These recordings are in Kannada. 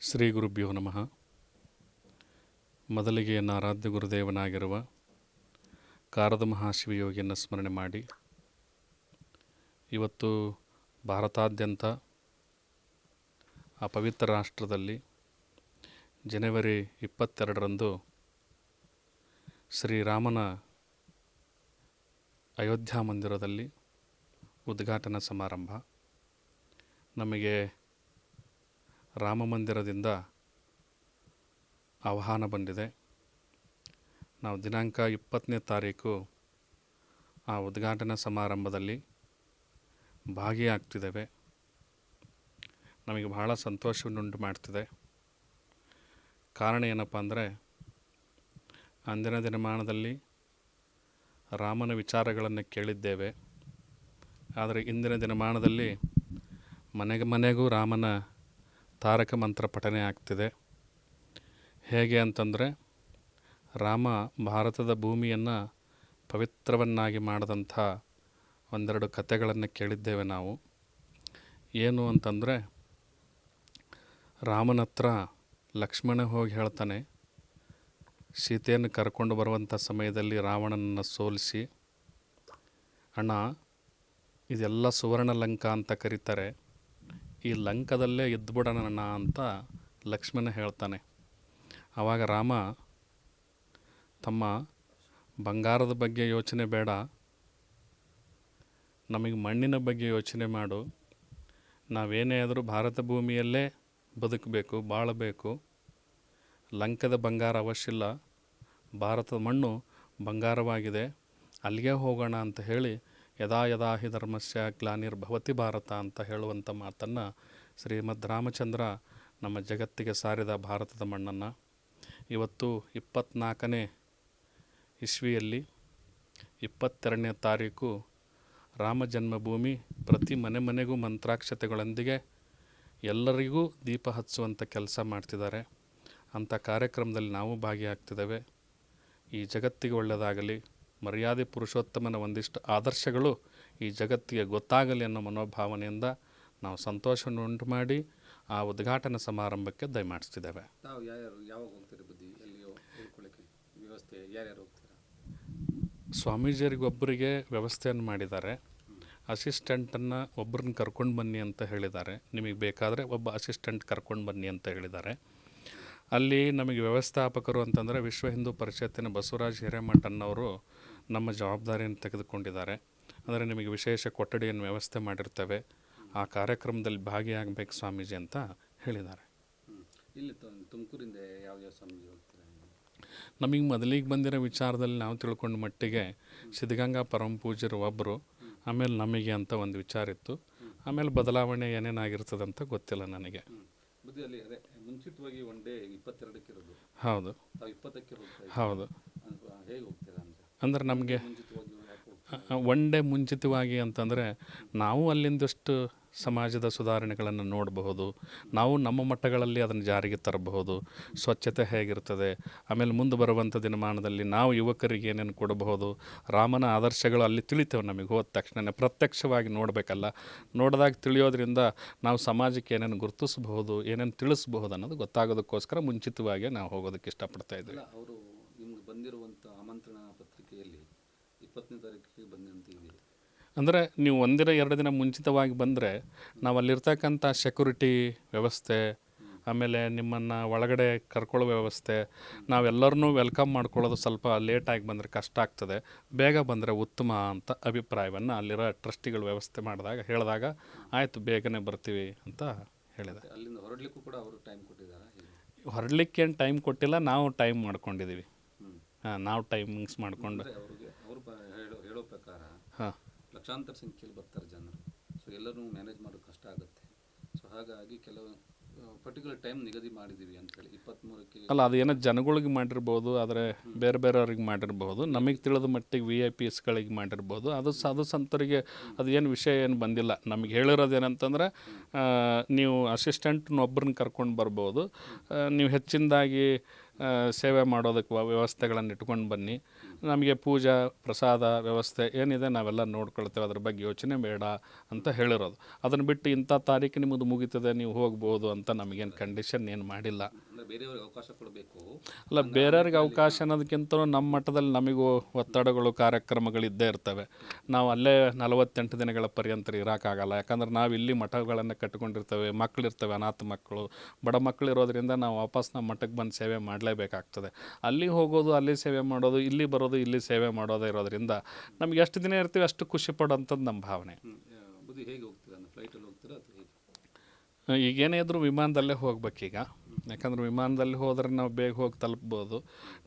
ಶ್ರೀ ಗುರುಭ್ಯೋ ನಮಃ. ಮೊದಲಿಗೆ ನನ್ನ ಆರಾಧ್ಯ ಗುರುದೇವನಾಗಿರುವ ಕಾರದ ಮಹಾಶಿವಯೋಗಿಯನ್ನು ಸ್ಮರಣೆ ಮಾಡಿ. ಇವತ್ತು ಭಾರತಾದ್ಯಂತ ಆ ಪವಿತ್ರ ರಾಷ್ಟ್ರದಲ್ಲಿ ಜನವರಿ ಇಪ್ಪತ್ತೆರಡರಂದು ಶ್ರೀರಾಮನ ಅಯೋಧ್ಯ ಮಂದಿರದಲ್ಲಿ ಉದ್ಘಾಟನಾ ಸಮಾರಂಭ. ನಮಗೆ ರಾಮ ಮಂದಿರದಿಂದ ಆಹ್ವಾನ ಬಂದಿದೆ. ನಾವು ದಿನಾಂಕ ಇಪ್ಪತ್ತನೇ ತಾರೀಕು ಆ ಉದ್ಘಾಟನಾ ಸಮಾರಂಭದಲ್ಲಿ ಭಾಗಿಯಾಗ್ತಿದ್ದೇವೆ. ನಮಗೆ ಬಹಳ ಸಂತೋಷವನ್ನುಂಟು ಮಾಡ್ತಿದೆ. ಕಾರಣ ಏನಪ್ಪ ಅಂದರೆ, ಅಂದಿನ ದಿನಮಾನದಲ್ಲಿ ರಾಮನ ವಿಚಾರಗಳನ್ನು ಕೇಳಿದ್ದೇವೆ. ಆದರೆ ಇಂದಿನ ದಿನಮಾನದಲ್ಲಿ ಮನೆಗೆ ಮನೆಗೂ ರಾಮನ ತಾರಕ ಮಂತ್ರ ಪಠನೆ ಆಗ್ತಿದೆ. ಹೇಗೆ ಅಂತಂದರೆ, ರಾಮ ಭಾರತದ ಭೂಮಿಯನ್ನು ಪವಿತ್ರವನ್ನಾಗಿ ಮಾಡಿದಂಥ ಒಂದೆರಡು ಕಥೆಗಳನ್ನು ಕೇಳಿದ್ದೇವೆ ನಾವು. ಏನು ಅಂತಂದರೆ ರಾಮನ ಹತ್ರ ಲಕ್ಷ್ಮಣ ಹೋಗಿ ಹೇಳ್ತಾನೆ, ಸೀತೆಯನ್ನು ಕರ್ಕೊಂಡು ಬರುವಂಥ ಸಮಯದಲ್ಲಿ ರಾವಣನನ್ನು ಸೋಲಿಸಿ, ಅಣ್ಣ, ಇದೆಲ್ಲ ಸುವರ್ಣ ಲಂಕ ಅಂತ ಕರೀತಾರೆ. ಈ ಲಂಕದಲ್ಲೇ ಇದ್ಬಿಡೋಣ ಅಂತ ಲಕ್ಷ್ಮಣ ಹೇಳ್ತಾನೆ. ಆವಾಗ ರಾಮ, ತಮ್ಮ ಬಂಗಾರದ ಬಗ್ಗೆ ಯೋಚನೆ ಬೇಡ, ನಮಗೆ ಮಣ್ಣಿನ ಬಗ್ಗೆ ಯೋಚನೆ ಮಾಡು, ನಾವೇನೇ ಆದರೂ ಭಾರತ ಭೂಮಿಯಲ್ಲೇ ಬದುಕಬೇಕು, ಬಾಳಬೇಕು, ಲಂಕದ ಬಂಗಾರ ಅವಶ್ಯ ಇಲ್ಲ, ಭಾರತದ ಮಣ್ಣು ಬಂಗಾರವಾಗಿದೆ, ಅಲ್ಲಿಗೆ ಹೋಗೋಣ ಅಂತ ಹೇಳಿ ಯದಾ ಯದಾ ಹಿ ಧರ್ಮಸ್ಯ ಗ್ಲಾನಿರ್ಭವತಿ ಭಾರತ ಅಂತ ಹೇಳುವಂಥ ಮಾತನ್ನು ಶ್ರೀಮದ್ ರಾಮಚಂದ್ರ ನಮ್ಮ ಜಗತ್ತಿಗೆ ಸಾರಿದ ಭಾರತದ ಮಣ್ಣನ್ನು ಇವತ್ತು ಇಪ್ಪತ್ನಾಲ್ಕನೇ ಇಸ್ವಿಯಲ್ಲಿ ಇಪ್ಪತ್ತೆರಡನೇ ತಾರೀಕು ರಾಮ ಜನ್ಮಭೂಮಿ ಪ್ರತಿ ಮನೆ ಮನೆಗೂ ಮಂತ್ರಾಕ್ಷತೆಗಳೊಂದಿಗೆ ಎಲ್ಲರಿಗೂ ದೀಪ ಹಚ್ಚುವಂಥ ಕೆಲಸ ಮಾಡ್ತಿದ್ದಾರೆ. ಅಂಥ ಕಾರ್ಯಕ್ರಮದಲ್ಲಿ ನಾವು ಭಾಗಿಯಾಗ್ತಿದ್ದೇವೆ. ಈ ಜಗತ್ತಿಗೆ ಒಳ್ಳೆಯದಾಗಲಿ ಮರ್ಯಾದೆ ಪುರುಷೋತ್ತಮನ ಒಂದಿಷ್ಟು ಆದರ್ಶಗಳು ಈ ಜಗತ್ತಿಗೆ ಗೊತ್ತಾಗಲಿ ಅನ್ನೋ ಮನೋಭಾವನೆಯಿಂದ ನಾವು ಸಂತೋಷವನ್ನು ಉಂಟು ಮಾಡಿ ಆ ಉದ್ಘಾಟನಾ ಸಮಾರಂಭಕ್ಕೆ ದಯಮಾಡಿಸ್ತಿದ್ದೇವೆ. ಸ್ವಾಮೀಜಿಯರಿಗೊಬ್ಬರಿಗೆ ವ್ಯವಸ್ಥೆಯನ್ನು ಮಾಡಿದ್ದಾರೆ. ಅಸಿಸ್ಟೆಂಟನ್ನು ಒಬ್ಬರನ್ನ ಕರ್ಕೊಂಡು ಬನ್ನಿ ಅಂತ ಹೇಳಿದ್ದಾರೆ. ನಿಮಗೆ ಬೇಕಾದರೆ ಒಬ್ಬ ಅಸಿಸ್ಟೆಂಟ್ ಕರ್ಕೊಂಡು ಬನ್ನಿ ಅಂತ ಹೇಳಿದ್ದಾರೆ. ಅಲ್ಲಿ ನಮಗೆ ವ್ಯವಸ್ಥಾಪಕರು ಅಂತಂದರೆ ವಿಶ್ವ ಹಿಂದೂ ಪರಿಷತ್ತಿನ ಬಸವರಾಜ್ ಹಿರೇಮಠನ್ನವರು ನಮ್ಮ ಜವಾಬ್ದಾರಿಯನ್ನು ತೆಗೆದುಕೊಂಡಿದ್ದಾರೆ. ಅಂದರೆ ನಿಮಗೆ ವಿಶೇಷ ಕೊಠಡಿಯನ್ನು ವ್ಯವಸ್ಥೆ ಮಾಡಿರ್ತೇವೆ. ಆ ಕಾರ್ಯಕ್ರಮದಲ್ಲಿ ಭಾಗಿಯಾಗಬೇಕು ಸ್ವಾಮೀಜಿ ಅಂತ ಹೇಳಿದ್ದಾರೆ. ಇಲ್ಲಿ ತುಮಕೂರಿಂದ ಯಾವ ಯಾವ ಸ್ವಾಮೀಜಿ ಹೋಗ್ತೀರಾ? ನಮಗೆ ಮೊದಲಿಗೆ ಬಂದಿರೋ ವಿಚಾರದಲ್ಲಿ ನಾವು ತಿಳ್ಕೊಂಡ ಮಟ್ಟಿಗೆ ಸಿದ್ಧಗಂಗಾ ಪರಮ ಪೂಜರು ಒಬ್ಬರು ಆಮೇಲೆ ನಮಗೆ ಅಂತ ಒಂದು ವಿಚಾರ ಇತ್ತು. ಆಮೇಲೆ ಬದಲಾವಣೆ ಏನೇನಾಗಿರ್ತದೆ ಅಂತ ಗೊತ್ತಿಲ್ಲ ನನಗೆ. ಮುಂಚಿತವಾಗಿ ಒನ್ ಡೇ ಇಪ್ಪತ್ತೆರಡಕ್ಕೆ ಇರೋದು ಹೌದು. ತಾವು ಇಪ್ಪತ್ತಕ್ಕೆ ಹೋಗ್ತಾ ಹೌದು? ಹೇಗೆ ಹೋಗ್ತೀರಾ ಅಂತ ಅಂದ್ರೆ ನಮಗೆ ಒನ್ ಡೇ ಮುಂಚಿತವಾಗಿ ಅಂತಂದರೆ ನಾವು ಅಲ್ಲಿಂದಷ್ಟು ಸಮಾಜದ ಸುಧಾರಣೆಗಳನ್ನು ನೋಡಬಹುದು. ನಾವು ನಮ್ಮ ಮಟ್ಟಗಳಲ್ಲಿ ಅದನ್ನು ಜಾರಿಗೆ ತರಬಹುದು. ಸ್ವಚ್ಛತೆ ಹೇಗಿರ್ತದೆ? ಆಮೇಲೆ ಮುಂದೆ ಬರುವಂಥ ದಿನಮಾನದಲ್ಲಿ ನಾವು ಯುವಕರಿಗೆ ಏನೇನು ಕೊಡಬಹುದು? ರಾಮನ ಆದರ್ಶಗಳು ಅಲ್ಲಿ ತಿಳಿತೇವೆ ನಮಗೆ, ಹೋದ ತಕ್ಷಣ ಪ್ರತ್ಯಕ್ಷವಾಗಿ ನೋಡಬೇಕಲ್ಲ. ನೋಡಿದಾಗ ತಿಳಿಯೋದ್ರಿಂದ ನಾವು ಸಮಾಜಕ್ಕೆ ಏನೇನು ಗುರುತಿಸಬಹುದು, ಏನೇನು ತಿಳಿಸಬಹುದು ಅನ್ನೋದು ಗೊತ್ತಾಗೋದಕ್ಕೋಸ್ಕರ ಮುಂಚಿತವಾಗಿ ನಾವು ಹೋಗೋದಕ್ಕೆ ಇಷ್ಟಪಡ್ತಾ ಇದ್ದೀವಿ. ಅವರು ನಿಮ್ಗೆ ಬಂದಿರುವಂಥ ಆಮಂತ್ರಣ ಇಪ್ಪತ್ತನೇ ತಾರೀಕಿಗೆ ಬನ್ನಿ ಅಂತ ಇದೆ ಅಂದರೆ ನೀವು ಒಂದಿನ ಎರಡು ದಿನ ಮುಂಚಿತವಾಗಿ ಬಂದರೆ ನಾವು ಅಲ್ಲಿರ್ತಕ್ಕಂಥ ಸೆಕ್ಯೂರಿಟಿ ವ್ಯವಸ್ಥೆ ಆಮೇಲೆ ನಿಮ್ಮನ್ನು ಒಳಗಡೆ ಕರ್ಕೊಳ್ಳೋ ವ್ಯವಸ್ಥೆ ನಾವೆಲ್ಲರನ್ನೂ ವೆಲ್ಕಮ್ ಮಾಡ್ಕೊಳ್ಳೋದು ಸ್ವಲ್ಪ ಲೇಟಾಗಿ ಬಂದರೆ ಕಷ್ಟ ಆಗ್ತದೆ. ಬೇಗ ಬಂದರೆ ಉತ್ತಮ ಅಂತ ಅಭಿಪ್ರಾಯವನ್ನು ಅಲ್ಲಿರೋ ಟ್ರಸ್ಟಿಗಳು ವ್ಯವಸ್ಥೆ ಮಾಡಿದಾಗ ಹೇಳಿದಾಗ ಆಯಿತು ಬೇಗನೆ ಬರ್ತೀವಿ ಅಂತ ಹೇಳಿದೆ. ಅಲ್ಲಿಂದ ಹೊರಡ್ಲಿಕ್ಕೂ ಕೂಡ ಅವರು ಟೈಮ್ ಕೊಟ್ಟಿದ್ದಾರೆ? ಹೇಗೆ ಹೊರಡ್ಲಿಕ್ಕೆ ಏನು ಟೈಮ್ ಕೊಟ್ಟಿಲ್ಲ ನಾವು ಟೈಮ್ ಮಾಡ್ಕೊಂಡಿದ್ದೀವಿ. ಹಾಂ ನಾವು ಟೈಮಿಂಗ್ಸ್ ಮಾಡಿಕೊಂಡು ಅಂದರೆ ಅವ್ರಿಗೆ ಅವರು ಹೇಳೋ ಹೇಳೋ ಪ್ರಕಾರ ಹಾಂ ಲಕ್ಷಾಂತರ ಸಂಖ್ಯೆಯಲ್ಲಿ ಬರ್ತಾರೆ ಜನರು. ಸೊ ಎಲ್ಲರೂ ಮ್ಯಾನೇಜ್ ಮಾಡೋದು ಕಷ್ಟ ಆಗುತ್ತೆ. ಸೊ ಹಾಗಾಗಿ ಕೆಲವು ಪರ್ಟಿಕ್ಯುಲರ್ ಟೈಮ್ ನಿಗದಿ ಮಾಡಿದ್ದೀವಿ ಅಂತೇಳಿ. ಇಪ್ಪತ್ತ್ಮೂರಕ್ಕೆ ಅಲ್ಲ ಅದು ಏನೋ ಜನಗಳಿಗೆ ಮಾಡಿರ್ಬೋದು ಆದರೆ ಬೇರೆ ಬೇರೆಯವ್ರಿಗೆ ಮಾಡಿರ್ಬೋದು ನಮಗೆ ತಿಳಿದ ಮಟ್ಟಿಗೆ ವಿ ಐ ಪಿ ಎಸ್ಗಳಿಗೆ ಮಾಡಿರ್ಬೋದು. ಅದು ಸಾಧು ಅದು ಸಂತರಿಗೆ ಅದು ಏನು ವಿಷಯ ಏನು ಬಂದಿಲ್ಲ. ನಮಗೆ ಹೇಳಿರೋದು ಏನಂತಂದ್ರೆ ನೀವು ಅಸಿಸ್ಟೆಂಟ್ನೊಬ್ಬರನ್ನ ಕರ್ಕೊಂಡು ಬರ್ಬೋದು. ನೀವು ಹೆಚ್ಚಿನದಾಗಿ ಸೇವೆ ಮಾಡೋದಕ್ಕೆ ವ್ಯವಸ್ಥೆಗಳನ್ನು ಇಟ್ಕೊಂಡು ಬನ್ನಿ. ನಮಗೆ ಪೂಜಾ ಪ್ರಸಾದ ವ್ಯವಸ್ಥೆ ಏನಿದೆ ನಾವೆಲ್ಲ ನೋಡ್ಕೊಳ್ತೇವೆ. ಅದ್ರ ಬಗ್ಗೆ ಯೋಚನೆ ಬೇಡ ಅಂತ ಹೇಳಿರೋದು. ಅದನ್ನು ಬಿಟ್ಟು ಇಂಥ ತಾರೀಕು ನಿಮ್ಮದು ಮುಗೀತದೆ ನೀವು ಹೋಗ್ಬೋದು ಅಂತ ನಮಗೇನು ಕಂಡೀಷನ್ ಏನು ಮಾಡಿಲ್ಲ. ಅವಕಾಶ ಕೊಡಬೇಕು. ಅಲ್ಲ ಬೇರೆಯವ್ರಿಗೆ ಅವಕಾಶ ಅನ್ನೋದಕ್ಕಿಂತ ನಮ್ಮ ಮಟ್ಟದಲ್ಲಿ ನಮಗೂ ಒತ್ತಡಗಳು ಕಾರ್ಯಕ್ರಮಗಳಿದ್ದೇ ಇರ್ತವೆ. ನಾವು ಅಲ್ಲೇ ನಲವತ್ತೆಂಟು ದಿನಗಳ ಪರ್ಯಂತ ಇರೋಕ್ಕಾಗಲ್ಲ ಯಾಕಂದ್ರೆ ನಾವು ಇಲ್ಲಿ ಮಠಗಳನ್ನು ಕಟ್ಕೊಂಡಿರ್ತೇವೆ ಮಕ್ಕಳಿರ್ತವೆ ಅನಾಥ ಮಕ್ಕಳು. ಬಡ ಮಕ್ಕಳು ಇರೋದ್ರಿಂದ ನಾವು ವಾಪಸ್ ನಮ್ಮ ಮಠಕ್ಕೆ ಬಂದು ಸೇವೆ ಮಾಡಲೇಬೇಕಾಗ್ತದೆ. ಅಲ್ಲಿ ಹೋಗೋದು ಅಲ್ಲಿ ಸೇವೆ ಮಾಡೋದು ಇಲ್ಲಿ ಬರೋದು ಇಲ್ಲಿ ಸೇವೆ ಮಾಡೋದೇ ಇರೋದ್ರಿಂದ ನಮ್ಗೆ ಎಷ್ಟು ದಿನ ಇರ್ತೀವಿ ಅಷ್ಟು ಖುಷಿ ಪಡೋಂಥದ್ದು ನಮ್ಮ ಭಾವನೆ. ಬುದ್ಧಿ ಹೇಗೆ ಹೋಗ್ತೀರಾ? ಅಂದರೆ ಫ್ಲೈಟಲ್ಲಿ ಹೋಗ್ತೀರಾ ಅಥವಾ ಈಗೇನೇ ಇದ್ರೂ ವಿಮಾನದಲ್ಲೇ ಹೋಗ್ಬೇಕೀಗ. ಯಾಕಂದ್ರೆ ವಿಮಾನದಲ್ಲಿ ಹೋದ್ರೆ ನಾವು ಬೇಗ ಹೋಗಿ ತಲುಪ್ಬೋದು.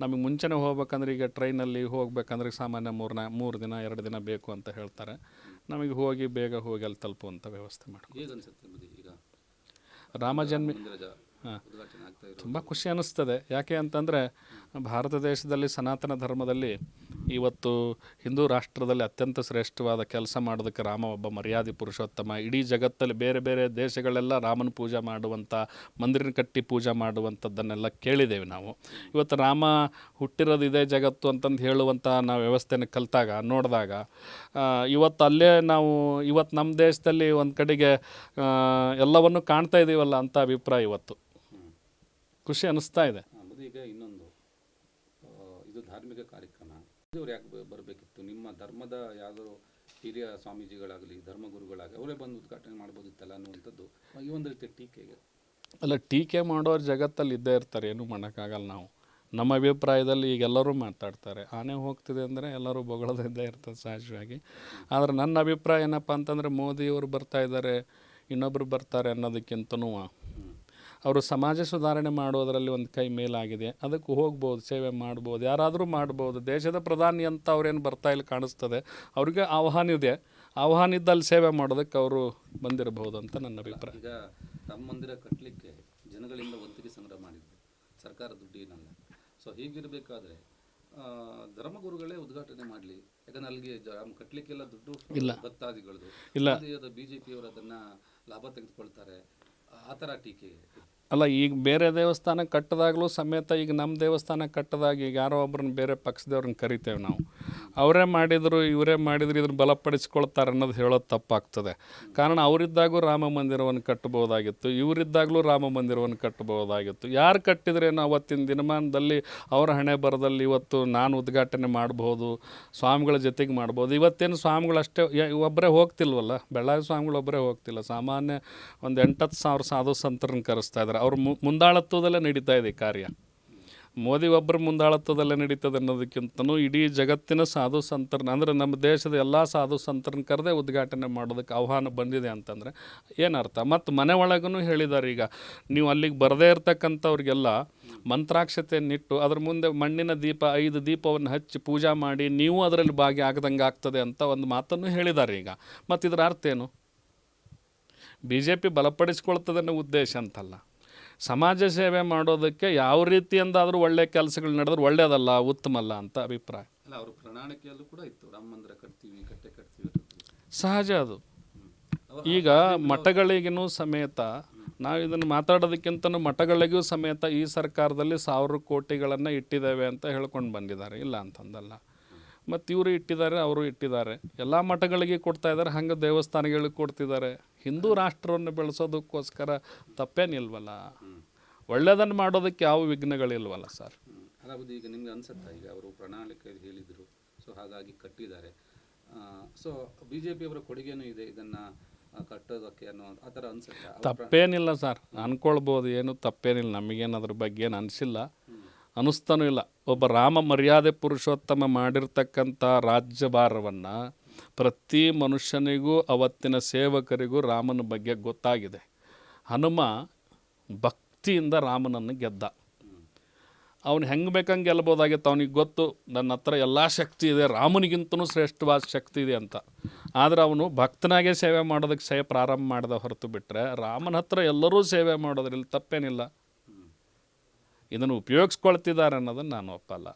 ನಮಗೆ ಮುಂಚೆನೇ ಹೋಗ್ಬೇಕಂದ್ರೆ ಈಗ ಟ್ರೈನಲ್ಲಿ ಹೋಗ್ಬೇಕಂದ್ರೆ ಸಾಮಾನ್ಯ ಮೂರು ನಾ ಮೂರು ದಿನ ಎರಡು ದಿನ ಬೇಕು ಅಂತ ಹೇಳ್ತಾರೆ. ನಮಗೆ ಹೋಗಿ ಬೇಗ ಹೋಗಿ ಅಲ್ಲಿ ತಲುಪುವಂಥ ವ್ಯವಸ್ಥೆ ಮಾಡ್ಕೊ ಹೇಗೆ ತುಂಬ ಖುಷಿ ಅನ್ನಿಸ್ತದೆ. ಯಾಕೆ ಅಂತಂದರೆ ಭಾರತ ದೇಶದಲ್ಲಿ ಸನಾತನ ಧರ್ಮದಲ್ಲಿ ಇವತ್ತು ಹಿಂದೂ ರಾಷ್ಟ್ರದಲ್ಲಿ ಅತ್ಯಂತ ಶ್ರೇಷ್ಠವಾದ ಕೆಲಸ ಮಾಡೋದಕ್ಕೆ ರಾಮ ಒಬ್ಬ ಮರ್ಯಾದೆ ಪುರುಷೋತ್ತಮ. ಇಡೀ ಜಗತ್ತಲ್ಲಿ ಬೇರೆ ಬೇರೆ ದೇಶಗಳೆಲ್ಲ ರಾಮನ ಪೂಜೆ ಮಾಡುವಂಥ ಮಂದಿರನ ಕಟ್ಟಿ ಪೂಜೆ ಮಾಡುವಂಥದ್ದನ್ನೆಲ್ಲ ಕೇಳಿದ್ದೇವೆ ನಾವು. ಇವತ್ತು ರಾಮ ಹುಟ್ಟಿರೋದು ಇದೇ ಜಗತ್ತು ಅಂತಂದು ಹೇಳುವಂಥ ನಾವು ವ್ಯವಸ್ಥೆನ ಕಲಿತಾಗ ನೋಡಿದಾಗ ಇವತ್ತು ಅಲ್ಲೇ ನಾವು ಇವತ್ತು ನಮ್ಮ ದೇಶದಲ್ಲಿ ಒಂದು ಕಡೆಗೆ ಎಲ್ಲವನ್ನು ಕಾಣ್ತಾ ಇದ್ದೀವಲ್ಲ ಅಂತ ಅಭಿಪ್ರಾಯ ಇವತ್ತು. ಖುಷಿ ಅನ್ನಿಸ್ತಾ ಇದೆ. ಈಗ ಇನ್ನೊಂದು ಇದು ಧಾರ್ಮಿಕ ಕಾರ್ಯಕ್ರಮ. ಇವ್ರು ಯಾಕೆ ಬರಬೇಕಿತ್ತು? ನಿಮ್ಮ ಧರ್ಮದ ಯಾವುದೋ ಹಿರಿಯ ಸ್ವಾಮೀಜಿಗಳಾಗಲಿ ಧರ್ಮಗುರುಗಳಾಗಲಿ ಅವರೇ ಬಂದು ಉದ್ಘಾಟನೆ ಮಾಡ್ಬೋದಿತ್ತಲ್ಲ ಅನ್ನುವಂಥದ್ದು ಈ ಒಂದು ರೀತಿಯ ಟೀಕೆಗೆ. ಅಲ್ಲ ಟೀಕೆ ಮಾಡೋರು ಜಗತ್ತಲ್ಲಿ ಇದ್ದೇ ಇರ್ತಾರೆ ಏನೂ ಮಾಡೋಕ್ಕಾಗಲ್ಲ ನಾವು. ನಮ್ಮ ಅಭಿಪ್ರಾಯದಲ್ಲಿ ಈಗ ಎಲ್ಲರೂ ಮಾತಾಡ್ತಾರೆ. ಆನೆ ಹೋಗ್ತಿದೆ ಅಂದರೆ ಎಲ್ಲರೂ ಬೊಗಳದಿದ್ದೇ ಇರ್ತದೆ ಸಹಜವಾಗಿ. ಆದರೆ ನನ್ನ ಅಭಿಪ್ರಾಯ ಏನಪ್ಪ ಅಂತಂದರೆ ಮೋದಿಯವರು ಬರ್ತಾ ಇದ್ದಾರೆ ಇನ್ನೊಬ್ಬರು ಬರ್ತಾರೆ ಅನ್ನೋದಕ್ಕಿಂತನೂ ಅವರು ಸಮಾಜ ಸುಧಾರಣೆ ಮಾಡೋದರಲ್ಲಿ ಒಂದು ಕೈ ಮೇಲಾಗಿದೆ. ಅದಕ್ಕೆ ಹೋಗ್ಬೋದು ಸೇವೆ ಮಾಡ್ಬೋದು ಯಾರಾದರೂ ಮಾಡ್ಬೋದು. ದೇಶದ ಪ್ರಧಾನಿ ಅಂತ ಅವ್ರೇನು ಬರ್ತಾ ಇಲ್ಲಿ ಕಾಣಿಸ್ತದೆ. ಅವ್ರಿಗೆ ಆಹ್ವಾನ ಇದೆ. ಆಹ್ವಾನ ಇದ್ದಲ್ಲಿ ಸೇವೆ ಮಾಡೋದಕ್ಕೆ ಅವರು ಬಂದಿರಬಹುದು ಅಂತ ನನ್ನ ಅಭಿಪ್ರಾಯ. ಈಗ ತಮ್ಮ ಮಂದಿರ ಕಟ್ಟಲಿಕ್ಕೆ ಜನಗಳಿಂದ ಒತ್ತಿಗೆ ಸಂಗ್ರಹ ಮಾಡಿದ್ರು. ಸರ್ಕಾರ ದುಡ್ಡಿನಲ್ಲ ಸೊ ಹೀಗಿರಬೇಕಾದ್ರೆ ಧರ್ಮಗುರುಗಳೇ ಉದ್ಘಾಟನೆ ಮಾಡಲಿ. ಯಾಕಂದ್ರೆ ಅಲ್ಲಿಗೆ ರಾಮ ಕಟ್ಟಲಿಕ್ಕೆಲ್ಲ ದುಡ್ಡು ಇಲ್ಲ. ಭಕ್ತಾದಿಗಳದು ಇಲ್ಲ. ಬಿ ಜೆ ಪಿಯವರು ಅದನ್ನ ಲಾಭ ತೆಗೆದುಕೊಳ್ತಾರೆ. ಆ ಥರ ಟೀಕೆ ಅಲ್ಲ, ಈಗ ಬೇರೆ ದೇವಸ್ಥಾನ ಕಟ್ಟದಾಗಲೂ ಸಮೇತ ಈಗ ನಮ್ಮ ದೇವಸ್ಥಾನ ಕಟ್ಟದಾಗ ಈಗ ಯಾರೋ ಒಬ್ರನ್ನ ಬೇರೆ ಪಕ್ಷದವ್ರನ್ನ ಕರಿತೇವೆ ನಾವು. ಅವರೇ ಮಾಡಿದರು, ಇವರೇ ಮಾಡಿದ್ರು, ಇದನ್ನು ಬಲಪಡಿಸ್ಕೊಳ್ತಾರೆ ಅನ್ನೋದು ಹೇಳೋದು ತಪ್ಪಾಗ್ತದೆ. ಕಾರಣ ಅವರಿದ್ದಾಗೂ ರಾಮ ಮಂದಿರವನ್ನು ಕಟ್ಟಬಹುದಾಗಿತ್ತು, ಇವರಿದ್ದಾಗಲೂ ರಾಮ ಮಂದಿರವನ್ನು ಕಟ್ಟಬಹುದಾಗಿತ್ತು. ಯಾರು ಕಟ್ಟಿದ್ರೇನು ಅವತ್ತಿನ ದಿನಮಾನದಲ್ಲಿ ಅವರ ಹಣೆ ಬರದಲ್ಲಿ ಇವತ್ತು ನಾನು ಉದ್ಘಾಟನೆ ಮಾಡ್ಬೋದು, ಸ್ವಾಮಿಗಳ ಜೊತೆಗೆ ಮಾಡ್ಬೋದು. ಇವತ್ತೇನು ಸ್ವಾಮಿಗಳು ಅಷ್ಟೇ ಒಬ್ಬರೇ ಹೋಗ್ತಿಲ್ವಲ್ಲ? ಬೆಳ್ಳಾರಿ ಸ್ವಾಮಿಗಳು ಒಬ್ಬರೇ ಹೋಗ್ತಿಲ್ಲ. ಸಾಮಾನ್ಯ ಒಂದು ಎಂಟತ್ತು ಸಾವಿರ ಸಾಧು ಸಂತರನ್ನು ಕರೆಸ್ತಾ ಇದ್ದಾರೆ. ಅವ್ರ ಮುಂದಾಳತ್ವದಲ್ಲೇ ನಡೀತಾ ಇದೆ ಕಾರ್ಯ. ಮೋದಿ ಒಬ್ಬರ ಮುಂದಾಳತ್ವದಲ್ಲೇ ನಡೀತದೆ ಅನ್ನೋದಕ್ಕಿಂತನೂ ಇಡೀ ಜಗತ್ತಿನ ಸಾಧು ಸಂತರನ್ನ, ಅಂದರೆ ನಮ್ಮ ದೇಶದ ಎಲ್ಲ ಸಾಧು ಸಂತರನ್ನ ಕರೆದೇ ಉದ್ಘಾಟನೆ ಮಾಡೋದಕ್ಕೆ ಆಹ್ವಾನ ಬಂದಿದೆ ಅಂತಂದರೆ ಏನರ್ಥ ಮತ್ತು ಮನೆ ಒಳಗೂ ಹೇಳಿದ್ದಾರೆ ಈಗ, ನೀವು ಅಲ್ಲಿಗೆ ಬರದೇ ಇರ್ತಕ್ಕಂಥವ್ರಿಗೆಲ್ಲ ಮಂತ್ರಾಕ್ಷತೆಯನ್ನಿಟ್ಟು ಅದ್ರ ಮುಂದೆ ಮಣ್ಣಿನ ದೀಪ, ಐದು ದೀಪವನ್ನು ಹಚ್ಚಿ ಪೂಜಾ ಮಾಡಿ ನೀವು ಅದರಲ್ಲಿ ಭಾಗಿ ಆಗದಂಗೆ ಆಗ್ತದೆ ಅಂತ ಒಂದು ಮಾತನ್ನು ಹೇಳಿದ್ದಾರೆ ಈಗ. ಮತ್ತು ಇದರ ಅರ್ಥ ಏನು? ಬಿ ಜೆ ಪಿ ಬಲಪಡಿಸ್ಕೊಳ್ತದೆ ಅನ್ನೋ ಉದ್ದೇಶ ಅಂತಲ್ಲ. ಸಮಾಜ ಸೇವೆ ಮಾಡೋದಕ್ಕೆ ಯಾವ ರೀತಿಯಿಂದಾದರೂ ಒಳ್ಳೆಯ ಕೆಲಸಗಳು ನಡೆದ್ರೆ ಒಳ್ಳೆಯದಲ್ಲ ಉತ್ತಮಲ್ಲ ಅಂತ ಅಭಿಪ್ರಾಯ? ಅವರು ಅವ್ರ ಪ್ರಣಾಳಿಕೆಯಲ್ಲೂ ಕೂಡ ಇತ್ತು. ರಾಮ ಮಂದಿರ ಕಟ್ತೀವಿ ಕಟ್ಟೆ ಕಟ್ತೀವಿ ಸಹಜ ಅದು. ಈಗ ಮಠಗಳಿಗೂ ಸಮೇತ ನಾವು ಇದನ್ನು ಮಾತಾಡೋದಕ್ಕಿಂತ ಮಠಗಳಿಗೂ ಸಮೇತ ಈ ಸರ್ಕಾರದಲ್ಲಿ ಸಾವಿರ ಕೋಟಿಗಳನ್ನು ಇಟ್ಟಿದ್ದೇವೆ ಅಂತ ಹೇಳ್ಕೊಂಡು ಬಂದಿದ್ದಾರೆ. ಇಲ್ಲ ಅಂತಂದಲ್ಲ. ಮತ್ತು ಇವರು ಇಟ್ಟಿದ್ದಾರೆ ಅವರು ಇಟ್ಟಿದ್ದಾರೆ. ಎಲ್ಲ ಮಠಗಳಿಗೆ ಕೊಡ್ತಾ ಇದ್ದಾರೆ ಹಂಗೆ ದೇವಸ್ಥಾನಗಳಿಗೆ ಕೊಡ್ತಿದ್ದಾರೆ. ಹಿಂದೂ ರಾಷ್ಟ್ರವನ್ನು ಬೆಳೆಸೋದಕ್ಕೋಸ್ಕರ ತಪ್ಪೇನಿಲ್ವಲ್ಲ? ಒಳ್ಳೆಯದನ್ನು ಮಾಡೋದಕ್ಕೆ ಯಾವ ವಿಘ್ನಗಳಿಲ್ವಲ್ಲ ಸರ್? ಅದಾವುದು ಈಗ ನಿಮ್ಗೆ ಅನ್ಸುತ್ತಾ? ಈಗ ಅವರು ಪ್ರಣಾಳಿಕೆ ಹೇಳಿದರು ಸೊ ಹಾಗಾಗಿ ಕಟ್ಟಿದ್ದಾರೆ. ಸೊ ಬಿ ಜೆ ಪಿಯವರ ಕೊಡುಗೆನೂ ಇದೆ ಇದನ್ನು ಕಟ್ಟೋದಕ್ಕೆ ಅನ್ನೋ ಆ ಥರ ಅನ್ಸುತ್ತೆ? ತಪ್ಪೇನಿಲ್ಲ ಸರ್. ಅನ್ಕೊಳ್ಬೋದು ಏನು ತಪ್ಪೇನಿಲ್ಲ. ನಮಗೇನು ಅದ್ರ ಬಗ್ಗೆ ಏನು ಅನಿಸಿಲ್ಲ. ಅನಿಸ್ತಾನೂ ಇಲ್ಲ. ಒಬ್ಬ ರಾಮ ಮರ್ಯಾದೆ ಪುರುಷೋತ್ತಮ ಮಾಡಿರ್ತಕ್ಕಂಥ ರಾಜ್ಯಭಾರವನ್ನು ಪ್ರತಿ ಮನುಷ್ಯನಿಗೂ, ಅವತ್ತಿನ ಸೇವಕರಿಗೂ ರಾಮನ ಬಗ್ಗೆ ಗೊತ್ತಾಗಿದೆ. ಹನುಮ ಭಕ್ತಿಯಿಂದ ರಾಮನನ್ನು ಗೆದ್ದ. ಅವನು ಹೆಂಗೆ ಬೇಕಂಗೆ ಗೆಲ್ಲಬೋದಾಗಿತ್ತು ಅವನಿಗೆ ಗೊತ್ತು, ನನ್ನ ಹತ್ರ ಎಲ್ಲ ಶಕ್ತಿ ಇದೆ, ರಾಮನಿಗಿಂತನೂ ಶ್ರೇಷ್ಠವಾದ ಶಕ್ತಿ ಇದೆ ಅಂತ. ಆದರೆ ಅವನು ಭಕ್ತನಾಗೆ ಸೇವೆ ಮಾಡೋದಕ್ಕೆ ಸೇವೆ ಪ್ರಾರಂಭ ಮಾಡಿದ ಹೊರತು ಬಿಟ್ಟರೆ ರಾಮನ ಹತ್ರ ಎಲ್ಲರೂ ಸೇವೆ ಮಾಡೋದ್ರಲ್ಲಿ ತಪ್ಪೇನಿಲ್ಲ. ಇದನ್ನು ಉಪಯೋಗಿಸ್ಕೊಳ್ತಿದ್ದಾರೆ ಅನ್ನೋದನ್ನು ನಾನು ಒಪ್ಪಲ್ಲ.